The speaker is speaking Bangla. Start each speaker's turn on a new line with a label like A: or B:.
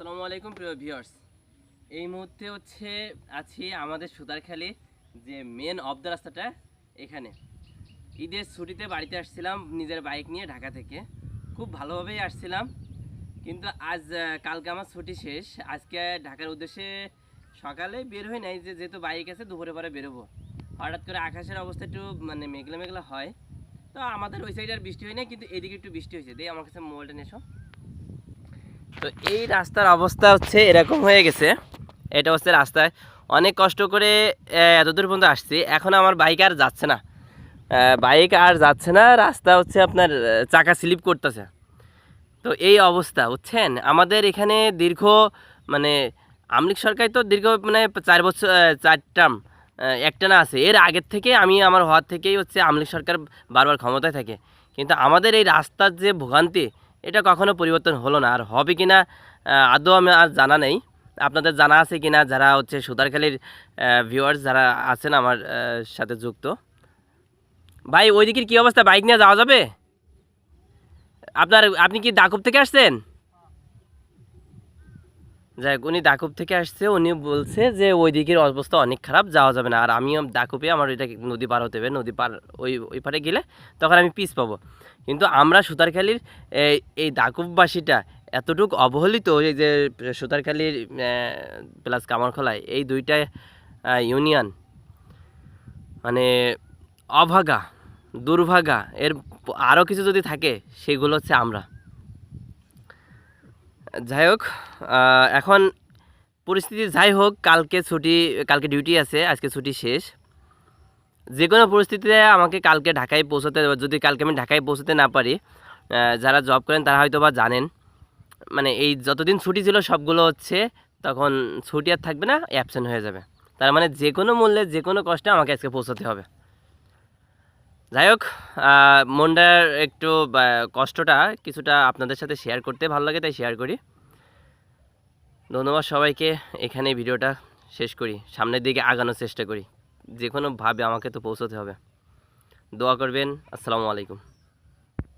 A: আসসালামু আলাইকুম প্রিয় ভিউয়ার্স। এই মুহূর্তে হচ্ছে আছি আমাদের সুতারখালি যে মেন অফ দ্য রাস্তাটা এখানে। ঈদের ছুটিতে বাড়িতে আসছিলাম নিজের বাইক নিয়ে ঢাকা থেকে। খুব ভালোভাবেই আসছিলাম। কিন্তু আজ কালকে আমার ছুটি শেষ। আজকে ঢাকার উদ্দেশ্যে সকালে বের হই নাই যে যেহেতু বাইক আছে, দুপুরে পরে বেরোবো। হঠাৎ করে আকাশের অবস্থা একটু মানে মেঘলা মেঘলা হয়। তো আমাদের ওই সাইডে আর বৃষ্টি হয় না কিন্তু এদিকে একটু বৃষ্টি হয়েছে। দিয়ে আমার কাছে মোবাইলটা নিয়ে তো এই রাস্তার অবস্থা হচ্ছে এরকম হয়ে গেছে। এটা হচ্ছে রাস্তায়। অনেক কষ্ট করে এতদূর পর্যন্ত আসছি। এখন আমার বাইক আর যাচ্ছে না। বাইক আর যাচ্ছে না। রাস্তা হচ্ছে আপনার চাকা স্লিপ করতেছে। তো এই অবস্থা, বুঝছেন? আমাদের এখানে দীর্ঘ মানে আমলিক সরকার তো দীর্ঘ মানে চার বছর চার টার্ম একটা না আছে। এর আগের থেকে আমি আমার হওয়ার থেকেই হচ্ছে আমলিক সরকার বারবার ক্ষমতায় থাকে। কিন্তু আমাদের এই রাস্তার যে ভোগান্তি এটা কখনো পরিবর্তন হলো না। আর হবে কি না আদৌ আমি আর জানা নেই। আপনাদের জানা আছে কি না যারা হচ্ছে সুতারখালির ভিউয়ার্স যারা আছেন আমার সাথে যুক্ত। ভাই ওই দিকের কী অবস্থা? বাইক নিয়ে যাওয়া যাবে? আপনার, আপনি কি দাকুব থেকে আসছেন? যাই হোক, উনি দাকুব থেকে আসছে উনি বলছে যে ওই দিকের অবস্থা অনেক খারাপ যাওয়া যাবে না। আর আমিও দাকুবে আমার ওইটা নদী পার হতে হবে নদী পার ওই ওই পারে গেলে তখন আমি পিস পাবো। কিন্তু আমরা সুতারখালির এই দাকুববাসীটা এতটুকু অবহেলিত এই যে সুতারখালির প্লাস কামারখোলায় এই দুইটা ইউনিয়ন মানে অভাগা দুর্ভাগা এর আরও কিছু যদি থাকে সেগুলো হচ্ছে আমরা। যাই হোক এখন পরিস্থিতি যাই হোক, কালকে ছুটি, কালকে ডিউটি আছে, আজকে ছুটি শেষ। যে কোনো পরিস্থিতিতে আমাকে কালকে ঢাকায় পৌঁছাতে যদি কালকে আমি ঢাকায় পৌঁছাতে না পারি যারা জব করেন তারা হয়তো বা জানেন। মানে এই যতদিন ছুটি ছিল সবগুলো হচ্ছে, তখন ছুটি আর থাকবে না অ্যাবসেন্ট হয়ে যাবে। তার মানে যে কোনো মূল্যে যে কোনো কষ্টে আমাকে আজকে পৌঁছাতে হবে। যাই হোক মনটার একটু কষ্টটা কিছুটা আপনাদের সাথে শেয়ার করতে ভালো লাগে, তাই শেয়ার করি। ধন্যবাদ সবাইকে এখানে ভিডিওটা শেষ করি, সামনের দিকে আগানোর চেষ্টা করি। যে কোনোভাবে আমাকে তো পৌঁছতে হবে। দোয়া করবেন, আসসালামু আলাইকুম।